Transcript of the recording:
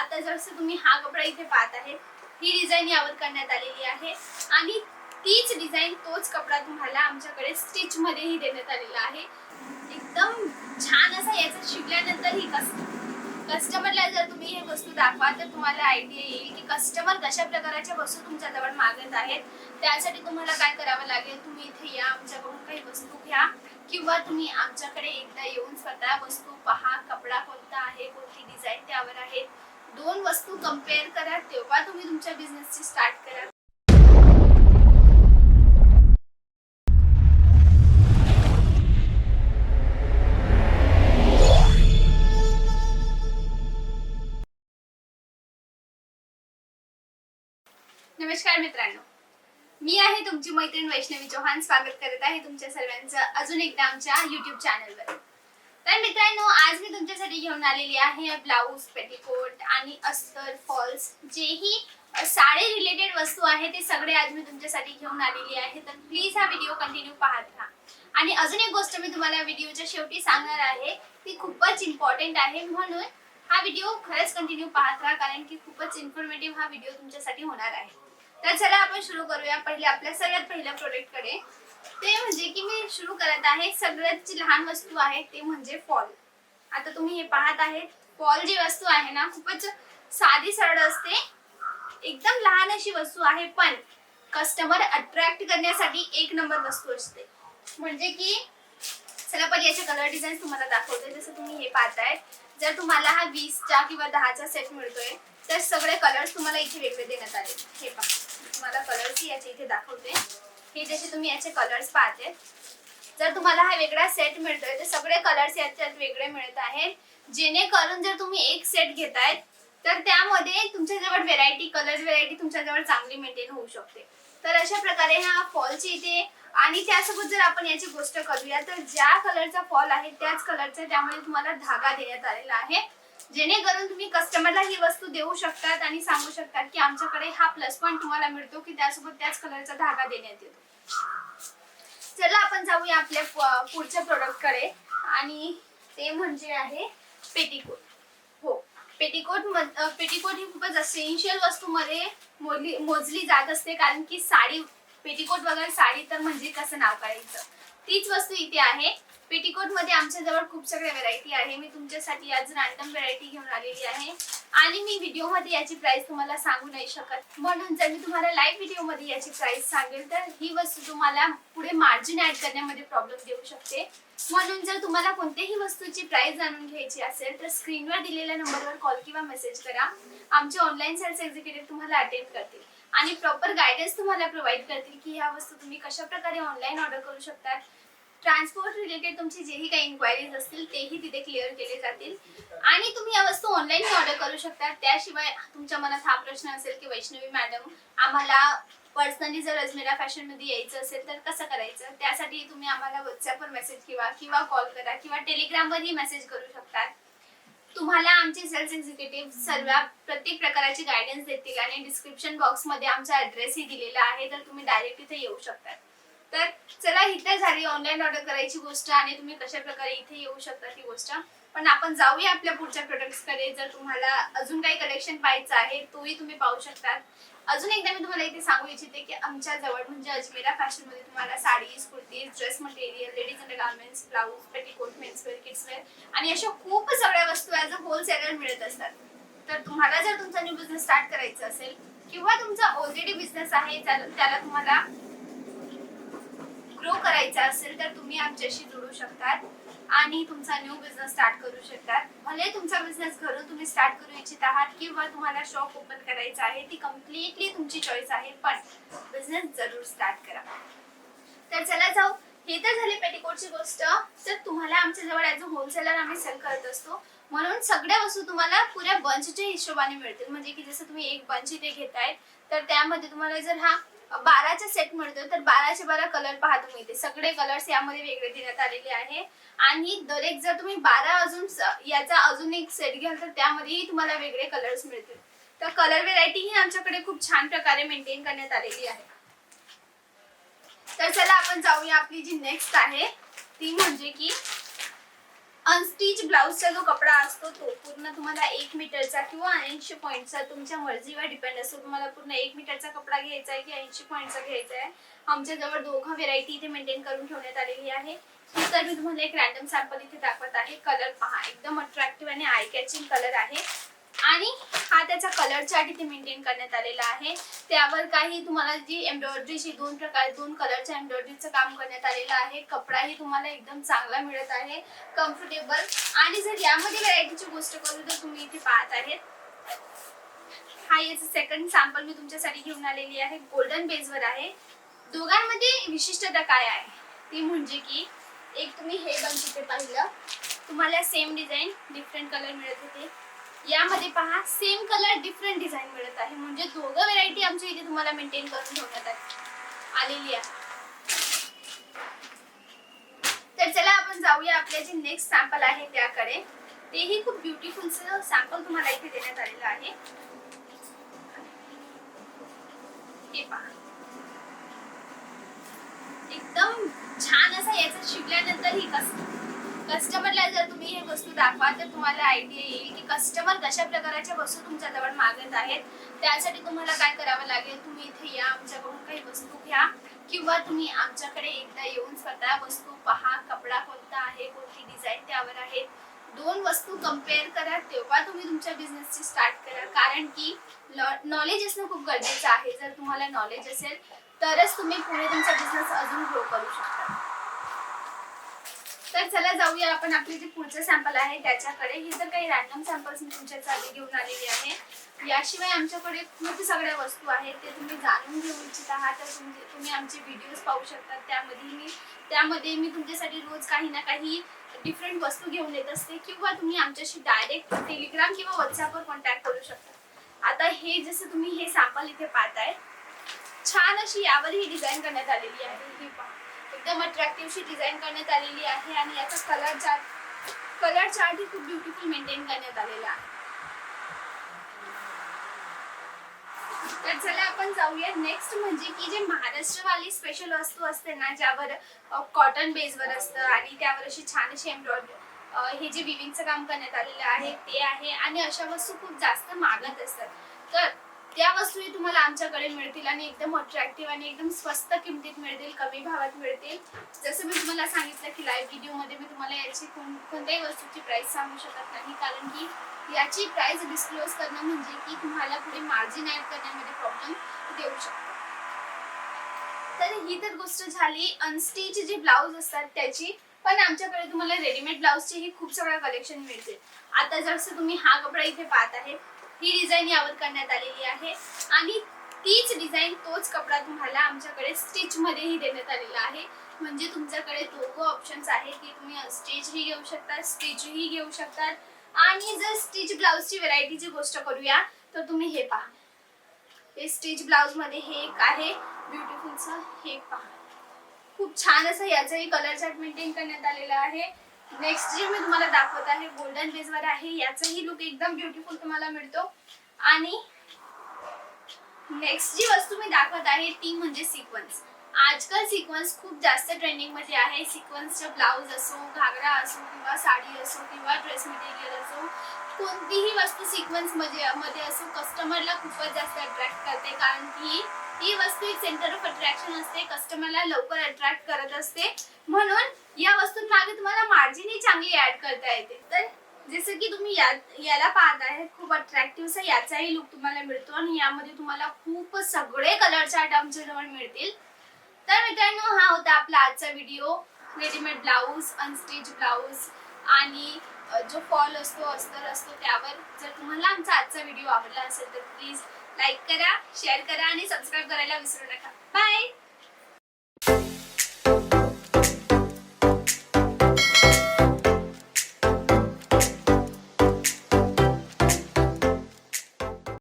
आता जसं तुम्ही हा कपडा इथे पाहत आहे ही डिझाईन यावर करण्यात आलेली आहे. आणि तीच डिझाईन तोच कपडा तुम्हाला आमच्याकडे स्टिच मध्येही देण्यात आलेला आहे. एकदम छान असा याचा शिकल्यानंतर ही कस कस्टमरला जर तुम्ही हे वस्तू दाखवा तर तुम्हाला आयडिया येईल की कस्टमर कशा प्रकारच्या वस्तू तुमच्याजवळ मागत आहेत. त्यासाठी तुम्हाला काय करावं लागेल? तुम्ही इथे या आमच्याकडून काही वस्तू घ्या. किंवा तुम्ही आमच्याकडे एकदा येऊन स्वतः वस्तू पहा कपडा कोणता आहे कोणती डिझाईन त्यावर आहे. दोन वस्तू कंपेअर करा तेव्हा तुम्ही तुमच्या बिझनेसची स्टार्ट करा. नमस्कार मित्रांनो. मी आहे तुमची मैत्रीण वैष्णवी चौहान. स्वागत करत आहे तुमच्या सर्वांचं अजून एकदा आमच्या युट्यूब चॅनलवर तर मित्रांनो आज मी तुमच्यासाठी घेऊन आलेली आहे ब्लाऊज पेटिकोट आणि अस्तर फॉल्स जेही साडे रिलेटेड वस्तू आहे ते सगळे आज मी तुमच्यासाठी घेऊन आलेली आहे. तर प्लीज हा व्हिडिओ कंटिन्यू पाहत राहा. आणि अजून एक गोष्ट मी तुम्हाला व्हिडिओच्या शेवटी सांगणार आहे ती खूपच इम्पॉर्टंट आहे. म्हणून हा व्हिडिओ खरंच कंटिन्यू पाहत राहा कारण की खूपच इन्फॉर्मेटिव्ह हा व्हिडिओ तुमच्यासाठी होणार आहे. तर चला आपण सुरू करूया. पहिले आपल्या सगळ्यात पहिल्या प्रोडक्टकडे. ते म्हणजे की मी सुरू करत आहे. सगळ्यात जी लहान वस्तू आहे ते म्हणजे फॉल. आता तुम्ही हे पाहत आहेत. फॉल जी वस्तू आहे ना खूपच साधी सरळ असते. एकदम लहान अशी वस्तू आहे पण कस्टमर अट्रॅक्ट करण्यासाठी एक नंबर वस्तू असते. म्हणजे की चला पण याचे कलर डिझाईन तुम्हाला दाखवते. जसं तुम्ही हे पाहताय जर तुम्हाला हा वीसचा किंवा दहाचा सेट मिळतोय तर सगळे कलर्स तुम्हाला इथे वेगळे देण्यात आले. हे पहा. तुम्हाला कलर्स याचे इथे दाखवते. हे जसे तुम्ही याचे कलर्स पाहते. जर तुम्हाला हा वेगळा सेट मिळतोय तर सगळे कलर्स याच्यात वेगळे मिळत आहेत. जेणेकरून जर तुम्ही एक सेट घेताय तर त्यामध्ये तुमच्याजवळ व्हेरायटी कलर व्हेरायटी तुमच्याजवळ चांगली मेंटेन होऊ शकते. तर अशा प्रकारे हा फॉलची इथे आणि त्यासोबत जर आपण याची गोष्ट करूया तर ज्या कलरचा फॉल आहे त्याच कलरचा त्यामध्ये तुम्हाला धागा देण्यात आलेला आहे. जेणेकरून तुम्ही कस्टमरला ही वस्तू देऊ शकतात आणि सांगू शकतात की आमच्याकडे हा प्लस पॉईंट तुम्हाला मिळतो की त्यासोबत त्याच कलरचा धागा देण्यात येतो. चला आपण जाऊया आपल्या पुढच्या प्रोडक्टकडे. आणि ते म्हणजे आहे पेटीकोट हो पेटीकोट पेटीकोट ही खूपच असेन्शियल वस्तूमध्ये मोजली मोजली जात असते. कारण की साडी पेटीकोट वगैरे साडी तर म्हणजे कसं नाव करायचं? तीच वस्तू इथे आहे. पेटीकोटमध्ये आमच्या जवळ खूप सगळ्या व्हरायटी आहे. मी तुमच्यासाठी आज रॅन्डम व्हरायटी घेऊन आलेली आहे. आणि मी व्हिडिओमध्ये याची प्राइस तुम्हाला सांगू नाही शकत. म्हणून जर मी तुम्हाला लाईव्ह व्हिडिओमध्ये याची प्राइस सांगेल तर ही वस्तू तुम्हाला पुढे मार्जिन ऍड करण्यामध्ये प्रॉब्लेम देऊ शकते. म्हणून जर तुम्हाला कोणत्याही वस्तूची प्राइस जाणून घ्यायची असेल तर स्क्रीनवर दिलेल्या नंबरवर कॉल किंवा मेसेज करा. आमचे ऑनलाईन सेल्स एक्झिक्युटिव्ह तुम्हाला अटेंड करतील. आणि प्रॉपर गायडन्स तुम्हाला प्रोव्हाइड करतील की ह्या वस्तू तुम्ही कशा प्रकारे ऑनलाईन ऑर्डर करू शकतात. ट्रान्सपोर्ट रिलेटेड तुमची जेही काही इन्क्वायरीज असतील तेही तिथे क्लिअर केले जातील. आणि तुम्ही या वस्तू ऑनलाईन ऑर्डर करू शकता. त्याशिवाय तुमच्या मनात हा प्रश्न असेल की वैष्णवी मॅडम आम्हाला पर्सनली जर अजमेरा फॅशनमध्ये यायचं असेल तर कसं करायचं? त्यासाठी तुम्ही आम्हाला व्हॉट्सअपवर मेसेज किंवा किंवा कॉल करा किंवा टेलिग्रामवरही मेसेज करू शकतात तुम्हाला आमचे सेल्स एक्झिक्युटिव्ह सर्व प्रत्येक प्रकाराची गायडन्स देतील आणि डिस्क्रिप्शन बॉक्समध्ये आमचा ऍड्रेसही दिलेला आहे तर तुम्ही डायरेक्ट तिथे येऊ शकतात तर चला इथे झाली ऑनलाईन ऑर्डर करायची गोष्ट आणि तुम्ही कशा प्रकारे इथे येऊ शकता ती गोष्ट. पण आपण जाऊया आपल्या पुढच्या प्रोडक्ट्सकडे. जर तुम्हाला अजून काही कलेक्शन पाहायचं आहे तोही तुम्ही पाहू शकतात अजून एकदा मी तुम्हाला इथे सांगू इच्छिते की आमच्या जवळ म्हणजे अजमेरा फॅशनमध्ये तुम्हाला sarees kurtis dress material ladies undergarments blouse petticoat menswear kidswear आणि अशा खूप सगळ्या वस्तू ॲज अ होलसेलर मिळत असतात. तर तुम्हाला जर तुमचा न्यू बिझनेस स्टार्ट करायचा असेल किंवा तुमचा ऑलरेडी बिझनेस आहे त्याला तुम्हाला ग्रो करायचा असेल तर तुम्ही आमच्याशी जोडू शकतात आणि तुमचा न्यू बिझनेस स्टार्ट करू शकतात. भले तुमचा बिझनेस घरून तुम्ही स्टार्ट करू इच्छित आहात किंवा तुम्हाला शॉप ओपन करायचा आहे ती कम्प्लिटली तुमची चॉईस आहे पण बिझनेस जरूर स्टार्ट करा. तर चला जाऊ. हे तर झाली पेटीकोटची गोष्ट. तर तुम्हाला आमच्या जवळ ऍज अ होलसेलर आम्ही सेल करत असतो. म्हणून सगळ्या वस्तू तुम्हाला पुऱ्या बंचच्या हिशोबाने मिळतील. म्हणजे की जसं तुम्ही एक बंच इथे घेतायत तर त्यामध्ये तुम्हाला जर हा बाराचा सेट मिळतो तर बाराचे बारा कलर पहा तुम्ही इथे. सगळे कलर्स यामध्ये वेगळे देण्यात आलेले आहे. आणि दर एक जर तुम्ही बारा अजून याचा अजून एक सेट घ्याल तर त्यामध्येही तुम्हाला वेगळे कलर्स मिळतील. तर कलर व्हेरायटी ही आमच्याकडे खूप छान प्रकारे मेंटेन करण्यात आलेली आहे. तर चला आपण जाऊया आपली जी नेक्स्ट आहे ती म्हणजे की अनस्टिच ब्लाऊजचा जो कपडा असतो तो पूर्ण तुम्हाला एक मीटरचा किंवा ऐंशी पॉईंटचा तुमच्या मर्जीवर डिपेंड असतो. तुम्हाला पूर्ण एक मीटरचा कपडा घ्यायचा आहे की ऐंशी पॉईंटचा घ्यायचा आहे? आमच्याजवळ दोघं व्हेरायटी इथे मेंटेन करून ठेवण्यात आलेली आहे. तर मी तुम्हाला एक रॅन्डम सॅम्पल इथे दाखवत आहे. कलर पहा. एकदम अट्रॅक्टिव्ह आणि आय कॅचिंग कलर आहे. आणि हा त्याचा कलरच्या इथे मेंटेन करण्यात आलेला आहे. त्यावर काही तुम्हाला जी एम्ब्रॉयडरीची दोन प्रकार दोन कलरच्या एम्ब्रॉयडरीचं काम करण्यात आलेलं आहे. कपडाही तुम्हाला एकदम चांगला मिळत आहे. कम्फर्टेबल आणि जर यामध्ये व्हरायटीची गोष्ट करू तर तुम्ही इथे पाहत आहेत. हा याचं सेकंड सॅम्पल मी तुमच्यासाठी घेऊन आलेली आहे. गोल्डन बेसवर आहे. दोघांमध्ये विशिष्टता काय आहे? ती म्हणजे की एक तुम्ही हे बन तिथे पाहिलं. तुम्हाला सेम डिझाईन डिफरंट कलर मिळत होते. यामध्ये पहा सेम कलर डिफरंट डिझाईन मिळत आहे. म्हणजे दोघं व्हेरायटी आमच्या इथे तुम्हाला मेंटेन करून ठेवण्यात आहे आलेली आहे. तर चला आपण जाऊया आपल्या जे नेक्स्ट सॅम्पल आहे त्याकडे. तेही खूप ब्युटिफुल सॅम्पल तुम्हाला इथे देण्यात आलेलं आहे. हे पहा. एकदम छान असा याचा शिकल्यानंतर ही कस्टमरला जर तुम्ही हे वस्तू दाखवा तर तुम्हाला आयडिया येईल की कस्टमर कशा प्रकारच्या वस्तू तुमच्याजवळ मागत आहेत. त्यासाठी तुम्हाला काय करावं लागेल? तुम्ही इथे या आमच्याकडून काही वस्तू घ्या. किंवा तुम्ही आमच्याकडे एकदा येऊन स्वतः वस्तू पहा कपडा कोणता आहे कोणती डिझाईन त्यावर आहे. दोन वस्तू कंपेअर करा तेव्हा तुम्ही तुमच्या बिझनेसची स्टार्ट करा. कारण की नॉलेज असणं खूप गरजेचं आहे. जर तुम्हाला नॉलेज असेल तरच तुम्ही पुढे तुमचा बिझनेस अजून ग्रो करू शकता. तर चला जाऊया आपण आपले जे पुढचं सॅम्पल आहे त्याच्याकडे. हे तर काही रॅन्डम सॅम्पल्स मी तुमच्यासाठी घेऊन आलेली आहे. याशिवाय आमच्याकडे खूप सगळ्या वस्तू आहेत ते तुम्ही जाणून घेऊ इच्छित आहात. तर तुमचे तुम्ही आमचे व्हिडिओज पाहू शकता त्यामध्ये मी त्यामध्ये मी तुमच्यासाठी रोज काही ना काही डिफरंट वस्तू घेऊन येत असते किंवा तुम्ही आमच्याशी डायरेक्ट टेलिग्राम किंवा व्हॉट्सअपवर कॉन्टॅक्ट करू शकता. आता हे जसं तुम्ही हे सॅम्पल इथे पाहताय छान अशी यावर ही डिझाईन करण्यात आलेली आहे. ही पहा. एकदम अट्रॅक्टिव्ह डिझाईन करण्यात आलेली आहे आणि याचा कलर चार्ट कलर चार्ट ही खूप ब्युटिफुल मेंटेन करण्यात आलेला आहे. तर चला आपण जाऊया नेक्स्ट म्हणजे की जे महाराष्ट्रवाली स्पेशल वस्तू असते ना ज्यावर कॉटन बेसवर असतं आणि त्यावर अशी छान अशी एम्ब्रॉयडरी हे जे विविंगचं काम करण्यात आलेलं आहे ते आहे आणि अशा वस्तू खूप जास्त मागत असतात. तर त्या वस्तू तुम्हाला आमच्याकडे मिळतील आणि एकदम अट्रॅक्टिव्ह आणि एकदम स्वस्त किमतीत मिळतील कमी भावात मिळतील. जसं मी तुम्हाला सांगितलं की लाईव्ह व्हिडिओमध्ये मी तुम्हाला याची कोण कोणत्याही वस्तूची प्राइस सांगू शकत नाही. कारण की याची प्राइस डिस्क्लोज करणं म्हणजे की तुम्हाला पुढे मार्जिन ऍड करण्यामध्ये प्रॉब्लेम देऊ शकतो. तर ही तर गोष्ट झाली. अनस्टिच जे ब्लाऊज असतात त्याची पण आमच्याकडे तुम्हाला रेडीमेड ब्लाऊजचेही खूप सगळं कलेक्शन मिळते आता जसं तुम्ही हा कपडा इथे पाहत आहे ही डिझाईन यावर करण्यात आलेली आहे. आणि तीच डिझाईन तोच कपडा तुम्हाला आमच्याकडे स्टिच मध्येही देण्यात आलेला आहे. म्हणजे तुमच्याकडे दोघं ऑप्शन्स आहेत की तुम्ही स्टिचही घेऊ शकता स्टिचही घेऊ शकतात आणि जर स्टिच ब्लाउजची व्हरायटीची गोष्ट करूया तर तुम्ही हे पहा. हे स्टिच ब्लाउजमध्ये हे एक आहे. ब्युटिफुलचं हे पहा. खूप छान असं याचंही कलर चार्ट मेंटेन करण्यात आलेलं आहे. नेक्स्ट जे मी तुम्हाला दाखवत आहे गोल्डन बेसवर आहे याचाही लुक एकदम ब्युटिफुल तुम्हाला मिळतो. आणि नेक्स्ट जी वस्तू मी दाखवत आहे ती म्हणजे सिक्वन्स आजकाल सिक्वन्स खूप जास्त ट्रेंडिंगमध्ये आहे. सिक्वन्सचं ब्लाऊज असो घागरा असो किंवा साडी असो किंवा ड्रेस मटेरियल असो कोणतीही वस्तू सिक्वन्समध्ये मध्ये असो कस्टमरला खूपच जास्त अट्रॅक्ट करते. कारण की ही वस्तू एक सेंटर ऑफ अट्रॅक्शन असते. कस्टमरला लवकर अट्रॅक्ट करत असते. म्हणून या वस्तूंमागे तुम्हाला मार्जिनही चांगली ऍड करता येते. तर जसं की तुम्ही या याला पाहत आहे खूप अट्रॅक्टिव्ह याचाही लुक तुम्हाला मिळतो आणि यामध्ये तुम्हाला खूप सगळे कलरच्या आयटमच्या जवळ मिळतील. तर मित्रांनो हा होता आपला आजचा video readymade blouse unstitch blouse आणि जो फॉल असतो अस्तर असतो त्यावर जर तुम्हाला आमचा आजचा व्हिडिओ आवडला असेल तर प्लीज लाईक करा शेअर करा आणि सबस्क्राईब करायला विसरू नका. बाय